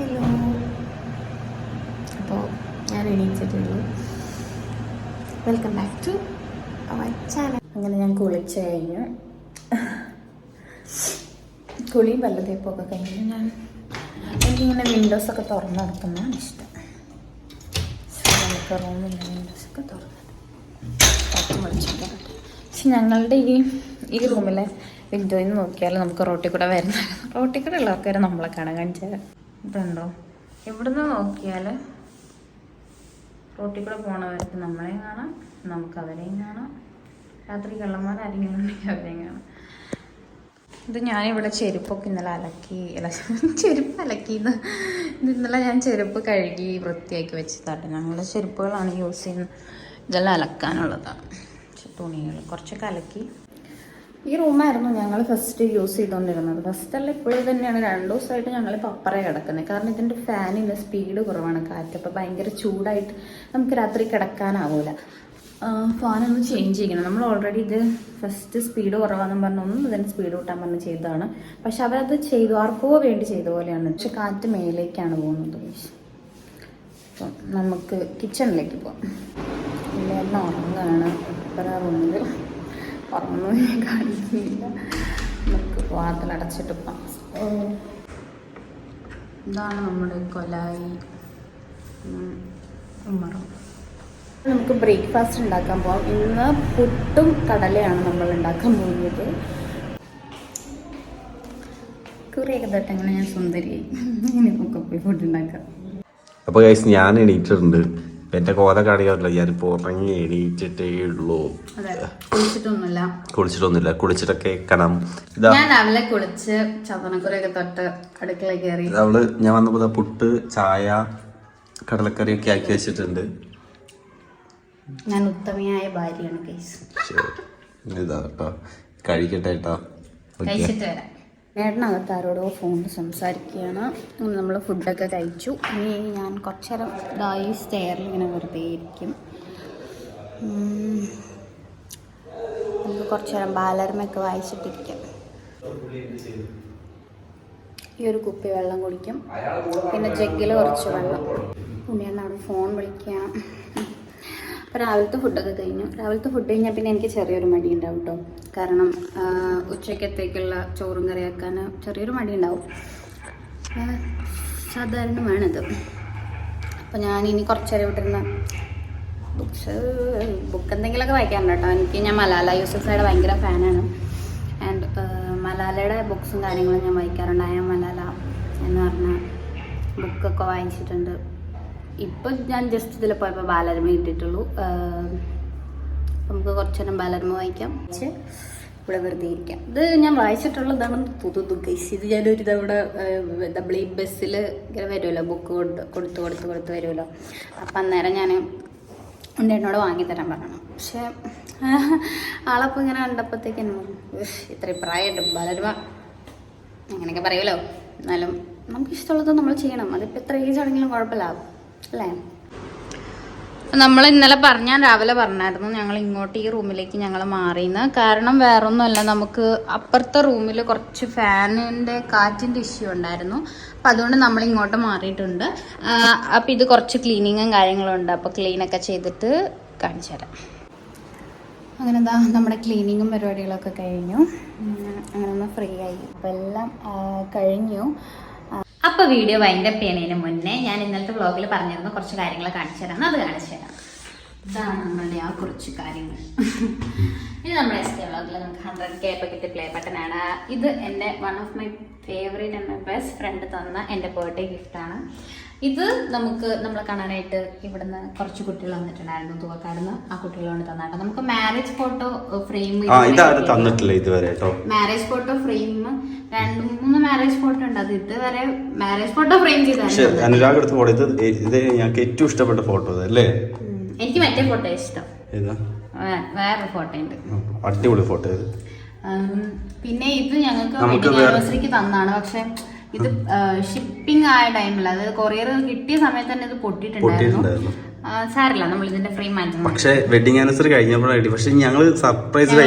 Hello. അപ്പോൾ ഞാൻ എണീച്ചിട്ടുള്ളൂ welcome back to our channel അങ്ങനെ ഞാൻ കുളിച്ച് കഴിഞ്ഞു. കുളിയും പല്ല തേപ്പൊക്കെ കഴിഞ്ഞു. ഞാൻ എനിക്കിങ്ങനെ വിൻഡോസൊക്കെ തുറന്ന് നടക്കുന്നതാണ് ഇഷ്ടം. നമുക്ക് റൂമിന്റെ വിൻഡോസൊക്കെ തുറന്ന് വെളിച്ചൊക്കെ കിട്ടും. പക്ഷെ ഞങ്ങളുടെ ഈ ഈ റൂമിലെ വിൻഡോയിൽ നിന്ന് നോക്കിയാൽ നമുക്ക് റോട്ടിൽ കൂടെ വരുന്ന റോട്ടിൽ കൂടെ ഉള്ള ആൾക്കാരെ നമ്മളെ കാണാൻ കാണിച്ചാൽ ഇതുണ്ടോ? ഇവിടുന്ന് നോക്കിയാൽ റോട്ടിൽ കൂടെ പോണവർക്ക് നമ്മളെയും കാണാം നമുക്ക് അവരെയും കാണാം. രാത്രി കള്ളന്മാരാരെങ്കിലും ഉണ്ടെങ്കിൽ അവരെയും കാണാം. ഇത് ഞാനിവിടെ ചെരുപ്പൊക്കെ ഇന്നലെ അലക്കി അല്ല ചെരുപ്പ് അലക്കിയത് ഇത് ഇന്നലെ ഞാൻ ചെരുപ്പ് കഴുകി വൃത്തിയാക്കി വെച്ചതാണ്. ഞങ്ങളുടെ ചെരുപ്പുകളാണ് യൂസ് ചെയ്യുന്നത്. ഇതെല്ലാം അലക്കാനുള്ളതാണ്. തുണികൾ കുറച്ചൊക്കെ അലക്കി ഈ റൂമായിരുന്നു ഞങ്ങൾ ഫസ്റ്റ് യൂസ് ചെയ്തുകൊണ്ടിരുന്നത് ഫസ്റ്റ് അല്ല ഇപ്പോഴും തന്നെയാണ്. രണ്ട് ദിവസമായിട്ട് ഞങ്ങൾ പപ്പറ കിടക്കുന്നത് കാരണം ഇതിന്റെ ഫാനിന്റെ സ്പീഡ് കുറവാണ്. കാറ്റ് അപ്പോൾ ഭയങ്കര ചൂടായിട്ട് നമുക്ക് രാത്രി കിടക്കാനാവില്ല ഫാനൊന്ന് ചേഞ്ച് ചെയ്യണം. നമ്മൾ ഓൾറെഡി ഇത് ഫസ്റ്റ് സ്പീഡ് കുറവാണെന്ന് പറഞ്ഞൊന്നും ഇതിന് സ്പീഡ് കൂട്ടാൻ പറഞ്ഞ് ചെയ്തതാണ്. പക്ഷെ അവരത് ചെയ്തു. ആർക്കോ വേണ്ടി ചെയ്ത പോലെയാണ്. പക്ഷെ കാറ്റ് മേലേക്കാണ് പോകുന്നത്. അപ്പം നമുക്ക് കിച്ചണിലേക്ക് പോകാം ഇല്ലായിരുന്നു ഉറങ്ങുകയാണ് ഇപ്പറ റൂമിൽ ഉറങ്ങുന്നു ഞാൻ കാണിക്കുന്നില്ല. നമുക്ക് വാതിലടച്ചിട്ട് പോകാം ഇതാണ് നമ്മുടെ കൊലായി. ഉമ്മറും. നമുക്ക് ബ്രേക്ക്ഫാസ്റ്റ് ഉണ്ടാക്കാൻ പോകാം ഇന്ന് പുട്ടും കടലയാണ് നമ്മൾ ഉണ്ടാക്കാൻ പോകുന്നത്. കുറിയൊക്കെ തൊട്ട് അങ്ങനെ ഞാൻ സുന്ദരി ഇനി നമുക്ക് പോയി ഫുഡ് ഉണ്ടാക്കാം. അപ്പോൾ ഞാൻ എണീറ്റിട്ടുണ്ട്. എന്റെ കോല കാണിക്കാറില്ല ഞാനിപ്പോ ഉറങ്ങി എണീറ്റിട്ടേ ഉള്ളൂ. കുളിച്ചിട്ടൊന്നുമില്ല. കുളിച്ചിട്ടൊന്നുമില്ല. കുളിച്ചിട്ടൊക്കെ എക്കണം ഇതാ. ഞാൻ രാവിലെ കുളിച്ച് ചതനക്കുറയൊക്കെ തൊട്ട് അടുക്കള കയറി. അവൾ ഞാൻ വന്നപ്പോ പുട്ട് ചായ കടലക്കറി ഒക്കെ ആക്കി വെച്ചിട്ടുണ്ട്. ഞാൻ ഉത്തമയായ ഭാര്യയാണ്. ഇതാ കേട്ടോ കഴിക്കട്ടെ കേട്ടോ കഴിച്ചിട്ട് വരാം. ഏട്ടനകത്ത് ആരോടോ ഫോണിൽ സംസാരിക്കുകയാണ്. നമ്മൾ ഫുഡൊക്കെ കഴിച്ചു. ഇനി ഞാൻ കുറച്ചേരം ഇതായി ഇതാ സ്റ്റെയറിൽ ഇങ്ങനെ വെറുതെ ഇരിക്കും. നമുക്ക് കുറച്ചേരം ബാലരമയൊക്കെ വായിച്ചിട്ടിരിക്കാം. ഈ ഒരു കുപ്പി വെള്ളം കുടിക്കും. പിന്നെ ജഗ്ഗിൽ കുറച്ച് വെള്ളം. ഉണ്ണിയാണ് അവിടെ ഫോൺ വിളിക്കുകയാണ്. അപ്പോൾ രാവിലത്തെ ഫുഡൊക്കെ കഴിഞ്ഞു. രാവിലത്തെ ഫുഡ് കഴിഞ്ഞാൽ പിന്നെ എനിക്ക് ചെറിയൊരു മടി ഉണ്ടാവും കേട്ടോ കാരണം ഉച്ചക്കത്തേക്കുള്ള ചോറും കറിയാക്കാൻ ചെറിയൊരു മടി ഉണ്ടാവും. സാധാരണമാണിത്. അപ്പോൾ ഞാനിനി കുറച്ച് നേരം ഇവിടെ ഇരുന്ന് ബുക്സ് ബുക്ക് എന്തെങ്കിലുമൊക്കെ വായിക്കാറുണ്ട് കേട്ടോ എനിക്ക് ഞാൻ മലാല യൂസഫയുടെ ഭയങ്കര ഫാനാണ്. ആൻഡ് മലാലയുടെ ബുക്സും കാര്യങ്ങളും ഞാൻ വായിക്കാറുണ്ട്. ആയ മലാല എന്ന് പറഞ്ഞ ബുക്കൊക്കെ വായിച്ചിട്ടുണ്ട്. ഇപ്പം ഞാൻ ജസ്റ്റ് ഇതിൽ പോയപ്പോൾ ബാലരമ ഇട്ടിട്ടുള്ളൂ നമുക്ക് കുറച്ചേരം ബാലരമ വായിക്കാം. ഇവിടെ വെറുതെ ഇരിക്കാം. ഇത് ഞാൻ വായിച്ചിട്ടുള്ളതാണ് പുതു ഗൈസ് ഇത് ഒരു തവണ നമ്മൾ ഈ ബസ്സിൽ ഇങ്ങനെ വരുമല്ലോ ബുക്ക് കൊടുത്ത് കൊടുത്ത് കൊടുത്ത് കൊടുത്ത് വരുമല്ലോ. അപ്പം അന്നേരം ഞാൻ ഉണ്ടേനോട് വാങ്ങിത്തരാൻ പറഞ്ഞു. പക്ഷേ ആളപ്പോൾ ഇങ്ങനെ കണ്ടപ്പോഴത്തേക്ക് എന്നെ പറഞ്ഞു "ഉഫ്, ഇത്രയും പ്രായമുണ്ട് ബാലരമ. അങ്ങനെയൊക്കെ പറയുമല്ലോ. എന്നാലും നമുക്ക് ഇഷ്ടമുള്ളത് നമ്മൾ ചെയ്യണം. അതിപ്പോൾ എത്ര ഏജ് ആണെങ്കിലും കുഴപ്പമില്ല. അല്ലേ? നമ്മൾ ഇന്നലെ പറഞ്ഞ രാവിലെ പറഞ്ഞായിരുന്നു ഞങ്ങൾ ഇങ്ങോട്ട് ഈ റൂമിലേക്ക് ഞങ്ങൾ മാറിയെന്ന് കാരണം വേറൊന്നുമല്ല നമുക്ക് അപ്പുറത്തെ റൂമിൽ കുറച്ച് ഫാനിന്റെ കാറ്റിന്റെ ഇഷ്യൂ ഉണ്ടായിരുന്നു. അപ്പം അതുകൊണ്ട് നമ്മൾ ഇങ്ങോട്ട് മാറിയിട്ടുണ്ട്. അപ്പം ഇത് കുറച്ച് ക്ലീനിങ്ങും കാര്യങ്ങളും ഉണ്ട്. അപ്പോൾ ക്ലീനൊക്കെ ചെയ്തിട്ട് കാണിച്ചു തരാം. അങ്ങനെ എന്താ നമ്മുടെ ക്ലീനിങ്ങും പരിപാടികളൊക്കെ കഴിഞ്ഞു. അങ്ങനെ ഒന്ന് ഫ്രീ ആയി. അപ്പോൾ എല്ലാം കഴിഞ്ഞു. അപ്പോൾ വീഡിയോ വൈൻഡപ്പ് ചെയ്യുന്നതിന് മുന്നേ ഞാൻ ഇന്നലത്തെ വ്ളോഗിൽ പറഞ്ഞിരുന്ന കുറച്ച് കാര്യങ്ങൾ കാണിച്ചു തരാം അത് കാണിച്ചു തരാം. ഇതാണ് നമ്മളുടെ ആ കുറച്ച് കാര്യങ്ങൾ. ഇത് നമ്മുടെ എസ് കെ വ്ളോഗിൽ നമുക്ക് ഹൺഡ്രഡ് കെ ഒക്കെ കിട്ടിയ പ്ലേ ബട്ടനാണ് ഇത് എന്റെ one of my favourite and my best friend തന്ന എന്റെ ബർത്ത്ഡേ ഗിഫ്റ്റാണ് ഇത് നമുക്ക് നമ്മൾ കാണാനായിട്ട് ഇവിടുന്ന് കുറച്ച് കുട്ടികൾ വന്നിട്ടുണ്ടായിരുന്നു തൂവക്കാടുന്ന്. ആ കുട്ടികളോട് തന്നാട്ടോ. നമുക്ക് മാരേജ് ഫോട്ടോ ഫ്രെയിം തന്നിട്ടില്ല ഇതുവരെ മാരേജ് ഫോട്ടോ ഫ്രെയിം രണ്ട് മൂന്ന് മാരേജ് ഫോട്ടോ ഉണ്ട്. അത് ഇതുവരെ മാരേജ് ഫോട്ടോ ഫ്രെയിം ചെയ്താണ് അനുരാഗ് എടുത്ത ഫോട്ടോ ഇത് ഇത് ഞങ്ങൾക്ക് ഏറ്റവും ഇഷ്ടപ്പെട്ട ഫോട്ടോ അല്ലേ? എനിക്ക് മറ്റേ ഫോട്ടോ ഇഷ്ടം. വേറൊരു ഫോട്ടോ ഉണ്ട്. അടിപൊളി ഫോട്ടോ പിന്നെ ഇത് ഞങ്ങൾക്ക് വെഡിങ് ആനിവേഴ്സറിക്ക് തന്നാണ്. പക്ഷെ ഇത് ഷിപ്പിംഗ് ആയ ടൈമിൽ അതായത് കൊറിയർ കിട്ടിയ സമയത്ത് തന്നെ ഇത് പൊട്ടിയിട്ടുണ്ടായിരുന്നു. പൊട്ടിയിട്ടുണ്ടായിരുന്നു. നമ്മൾ ഇതിന്റെ ഫ്രെയിം മാറ്റുന്നു പക്ഷെ വെഡിങ് ആനിവേഴ്സറി കഴിഞ്ഞപ്പോഴായിട്ട് പക്ഷെ ഞങ്ങൾ സർപ്രൈസ്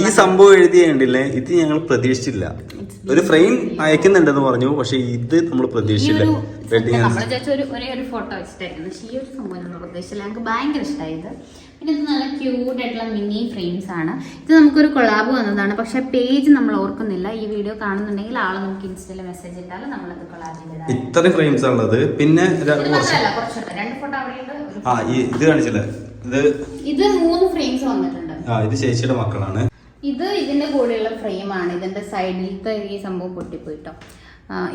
ഈ സംഭവം എഴുതിയ കണ്ടില്ലേ? ഇത് ഞങ്ങൾ പ്രതീക്ഷിച്ചില്ല. ഒരു ഫ്രെയിം അയക്കുന്നുണ്ടെന്ന് പറഞ്ഞു പക്ഷെ ഇത് നമ്മൾ പ്രതീക്ഷിച്ചില്ല. വെഡിങ് ഒരു ഒരേ ഫോട്ടോ വെച്ചിട്ടായിരുന്നു. പക്ഷേ ഈ ഒരു സംഭവം നമ്മൾ ഞങ്ങൾക്ക് ഭയങ്കര ഇഷ്ടമായത് ഇത്. പിന്നെ ഇത് നല്ല ക്യൂട്ട് ആയിട്ടുള്ള മിനി ഫ്രെയിംസ് ആണ്. ഇത് നമുക്കൊരു കൊളാബ് വന്നതാണ്. പക്ഷെ പേജ് നമ്മൾ ഓർക്കുന്നില്ല. ഈ വീഡിയോ കാണുന്നുണ്ടെങ്കിൽ ആൾ നമുക്ക് ഇൻസ്റ്റയിൽ മെസ്സേജ് ഇട്ടാലും നമ്മളത് കൊളാബ് ചെയ്തതാണ് ഇത്രയും ഫ്രെയിംസ് ആണുള്ളത് പിന്നെ രണ്ട് ഫോട്ടോ ഒരു- ആ ഇത് കാണിച്ചില്ല? ഇത് ഇത് മൂന്ന് ഫ്രെയിംസ് വന്നിട്ടുണ്ട്. ആ ഇത് ചേച്ചിയുടെ മക്കളാണ്. ഇത് ഇതിന്റെ കൂടെയുള്ള ഫ്രെയിമാണ് ഇതിന്റെ സൈഡിലത്തെ ഈ സംഭവം പൊട്ടിപ്പോയിട്ടോ.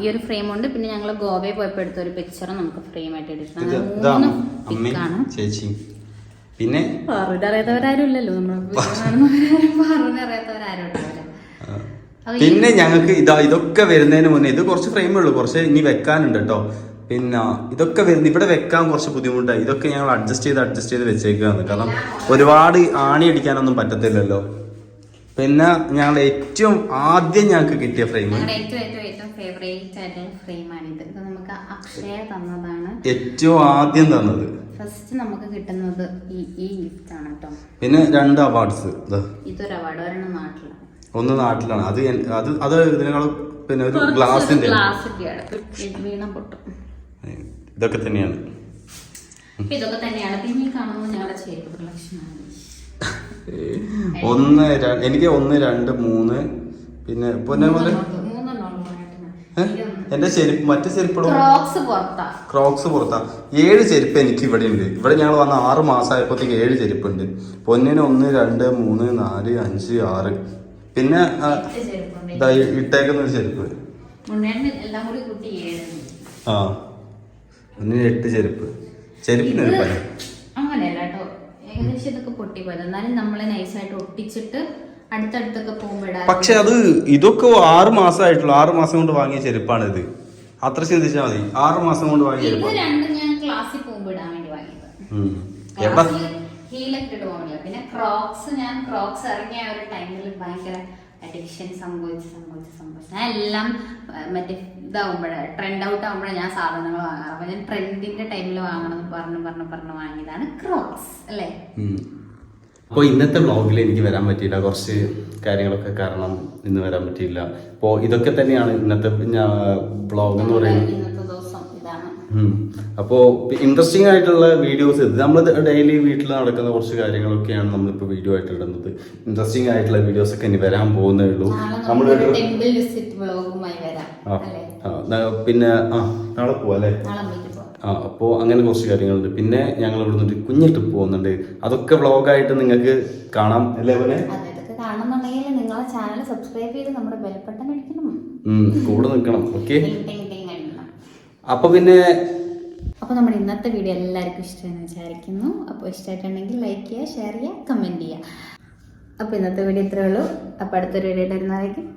ഈ ഒരു ഫ്രെയിം ഉണ്ട്. പിന്നെ ഞങ്ങൾ ഗോവയിൽ പോയപ്പോൾ എടുത്ത ഒരു പിക്ചർ നമുക്ക് ഫ്രെയിം ആയിട്ട് എടുക്കണം. ചേച്ചി. പിന്നെ അറിയാത്തവരാരും ഇല്ലല്ലോ. അറിയാത്തവരാരും പിന്നെ ഞങ്ങൾക്ക് ഇതാ ഇതൊക്കെ വരുന്നതിന് മുന്നേ ഇത് കുറച്ച് ഫ്രെയിമേ ഉള്ളൂ. കുറച്ച് ഇനി വെക്കാനുണ്ട് കേട്ടോ. പിന്നെ ഇതൊക്കെ വരുന്ന ഇവിടെ വെക്കാൻ കുറച്ച് ബുദ്ധിമുട്ടായി. ഇതൊക്കെ ഞങ്ങൾ അഡ്ജസ്റ്റ് ചെയ്ത് അഡ്ജസ്റ്റ് ചെയ്ത് വെച്ചേക്കാന്ന് കാരണം ഒരുപാട് ആണി അടിക്കാനൊന്നും പറ്റത്തില്ലല്ലോ. പിന്നെ ഞങ്ങൾ ഏറ്റവും ആദ്യം ഞങ്ങൾക്ക് കിട്ടിയ ഫ്രെയിം ഞങ്ങളുടെ ഏറ്റവും ആദ്യം തന്നത്. ഫസ്റ്റ് നമുക്ക് കിട്ടുന്നത് ഈ ഈ ഗിഫ്റ്റ് ആണ് കേട്ടോ. പിന്നെ രണ്ട് അവാർഡ്സ് ഇതൊരു അവാർഡ് ഒരെണ്ണം നാട്ടിലാണ്. ഒന്ന് നാട്ടിലാണ്. അത് അത് അത് ഇതിനേക്കാൾ പിന്നെ ഒരു ഗ്ലാസിന്റെ ഗ്ലാസ് വീണ പൊട്ടും. ഇതൊക്കെ തന്നെയാണ്. ഇതൊക്കെ തന്നെയാണ്. പിന്നെ കാണുന്നത് ഞങ്ങളുടെ ചേരുവ ആണ്. ഒന്ന് എനിക്ക് ഒന്ന് രണ്ട് മൂന്ന്. പിന്നെ പിന്നെ പോലെ? എന്റെ ചെരുപ്പ് മറ്റേ ചെരുപ്പുകളും ക്രോക്സ് പുറത്താ. ഏഴ് ചെരുപ്പ് എനിക്ക് ഇവിടെ ഉണ്ട്. ഇവിടെ ഞങ്ങൾ വന്ന ആറ് മാസമായപ്പോഴത്തേക്ക് ഏഴ് ചെരുപ്പുണ്ട്. പൊന്നിന് ഒന്ന് രണ്ട് മൂന്ന് നാല് അഞ്ച് ആറ്. പിന്നെ ഇട്ടേക്കുന്ന ഒരു ചെരുപ്പ്. ആ. ഒന്നിന് എട്ട് ചെരുപ്പ്. ചെരുപ്പിനൊരു പല അങ്ങനെയല്ല ഏകദേശം ഇതൊക്കെ പൊട്ടിപ്പോയത്. എന്നാലും നമ്മളെ നൈസായിട്ട് ഒട്ടിച്ചിട്ട് അടുത്തടുത്തൊക്കെ പോകുമ്പോഴാ പക്ഷെ അത് ഇതൊക്കെ ആറ് മാസമായിട്ടുള്ളൂ ആറ് മാസം കൊണ്ട് വാങ്ങിയ ചെരുപ്പാണ് ഇത്. അത്ര ചിന്തിച്ചാൽ മതി. ആറ് മാസം കൊണ്ട് വാങ്ങിയ ഇത് ചെരുപ്പാണ്. രണ്ടും ഞാൻ ക്ലാസ്സിൽ പോകുമ്പോൾ ഇടാൻ വേണ്ടി വാങ്ങിയത്. ഹീലൊക്കെ ഇട്ട് പിന്നെ ക്രോക്സ് ഞാൻ ക്രോക്സ് ഇറങ്ങിയ ഒരു ടൈമിൽ ഭയങ്കര അഡിക്ഷൻ സംഭവിച്ച് സംഭവിച്ച് സംഭവിച്ചു. ഞാൻ എല്ലാം മറ്റേ ഇതാവുമ്പോഴേ ട്രെൻഡ് ഔട്ട് ആവുമ്പോഴേ ഞാൻ സാധനങ്ങൾ വാങ്ങാറ്. അപ്പൊ ഞാൻ ട്രെൻഡിന്റെ ടൈമിൽ വാങ്ങണം പറഞ്ഞ് പറഞ്ഞു പറഞ്ഞു വാങ്ങിയതാണ് ക്രോക്സ് അല്ലേ? അപ്പോൾ ഇന്നത്തെ വ്ളോഗിൽ എനിക്ക് വരാൻ പറ്റിയില്ല. കുറച്ച് കാര്യങ്ങളൊക്കെ കാരണം ഇന്ന് വരാൻ പറ്റിയില്ല. അപ്പോൾ ഇതൊക്കെ തന്നെയാണ് ഇന്നത്തെ വ്ളോഗ് എന്ന് പറയുന്നത്. അപ്പോൾ ഇൻട്രസ്റ്റിംഗ് ആയിട്ടുള്ള വീഡിയോസ് ഇത് നമ്മൾ ഡെയിലി വീട്ടിൽ നടക്കുന്ന കുറച്ച് കാര്യങ്ങളൊക്കെയാണ് നമ്മളിപ്പോൾ വീഡിയോ ആയിട്ട് ഇടുന്നത്. ഇൻട്രസ്റ്റിംഗ് ആയിട്ടുള്ള വീഡിയോസ് ഒക്കെ ഇനി വരാൻ പോകുന്നേ ഉള്ളൂ. നമ്മൾ പിന്നെ ആ നാളെ പോവാ അല്ലേ? ആ അപ്പോൾ അങ്ങനെ കുറച്ച് കാര്യങ്ങളുണ്ട്. പിന്നെ ഞങ്ങൾ ഇവിടുന്ന് ഒരു കുഞ്ഞു ട്രിപ്പ് പോകുന്നുണ്ട്. അതൊക്കെ വ്ളോഗായിട്ട് നിങ്ങൾക്ക് കാണാം. അല്ലേ പോലെ കാണുന്നുണ്ടെങ്കിൽ നിങ്ങളെ ചാനൽ സബ്സ്ക്രൈബ് ചെയ്ത് നമ്മുടെ ബെൽബട്ടൺ അടിക്കണം. കൂടെ നിൽക്കണം. ഓക്കെ? അപ്പൊ പിന്നെ അപ്പോൾ നമ്മുടെ ഇന്നത്തെ വീഡിയോ എല്ലാവർക്കും ഇഷ്ടമെന്ന് വിചാരിക്കുന്നു. അപ്പോൾ ഇഷ്ടമായിട്ടുണ്ടെങ്കിൽ ലൈക്ക് ചെയ്യുക ഷെയർ ചെയ്യുക കമന്റ് ചെയ്യുക. അപ്പോൾ ഇന്നത്തെ വീഡിയോ ഇത്രേ ഉള്ളൂ. അപ്പോൾ അടുത്തൊരു വീഡിയോ വരുന്നതായിരിക്കും